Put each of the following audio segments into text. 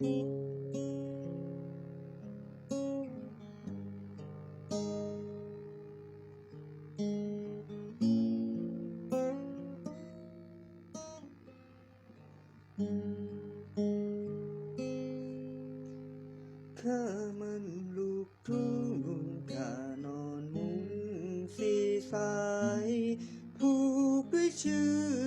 ข้ามันลูกทุ่งข้านอนมุงสีสาย ผูกด้วยชือ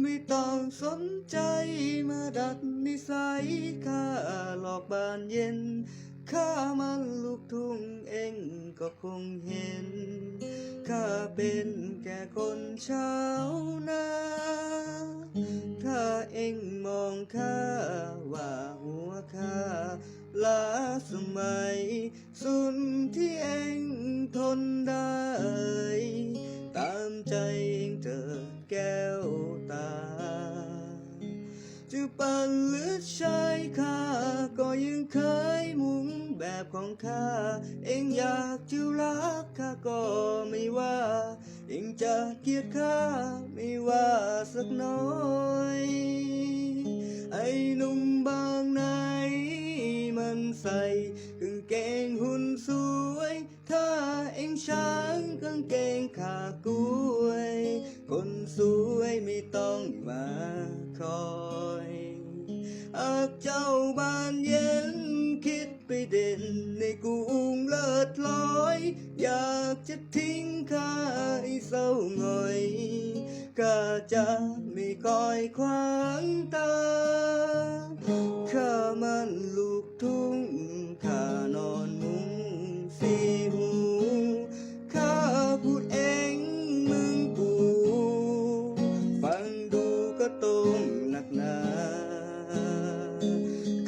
ไม่ต้องสนใจมาดัดนิสัยข้าหลอกบานเย็นข้ามันลูกทุ่งเองก็คงเห็น ข้าเป็นแค่คนชาวนาถ้าเองมองข้าว่าหัวข้าล้าสมัย สุนที่เองทนได้ จะปั่นหรือใช้ข้าก็ยังเคยมุงแบบของข้า เองอยากจะรักข้าก็ไม่ว่าเองจะเกลียดข้าไม่ว่าสักน้อย ไอ้หนุ่มบางไหนมันใส่กางเกงหุ่นสวย ถ้าเองช้างกางเกงขากล้วย คนสวยไม่ต้องมาคอยหากเจ้าบานเย็นคิดไปเด่นในกรุงเลิศลอย อยากจะทิ้งข้าให้เศร้าหงอยข้าจะไม่คอยขวางตาข้ามันลูกทุ่งข้านอนมุงสีหูข้าพูดเอง งหนักหนา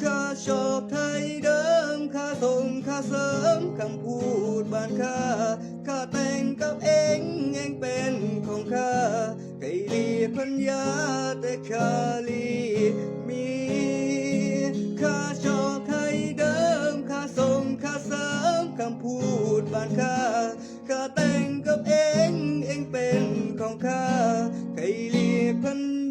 ข้าชอบไทยเดิมข้าทรงข้าเสริมคำพูดบ้านข้าข้าแต่งกับเองเองเป็นของข้าไก่ลีพัญญาแต่คาลีมีข้าชอบไทยเดิมข้าทรงข้าเสริมคำพูดบ้านข้าข้าแต่งกับเองเองเป็นของข้าไก่ลีพัญญา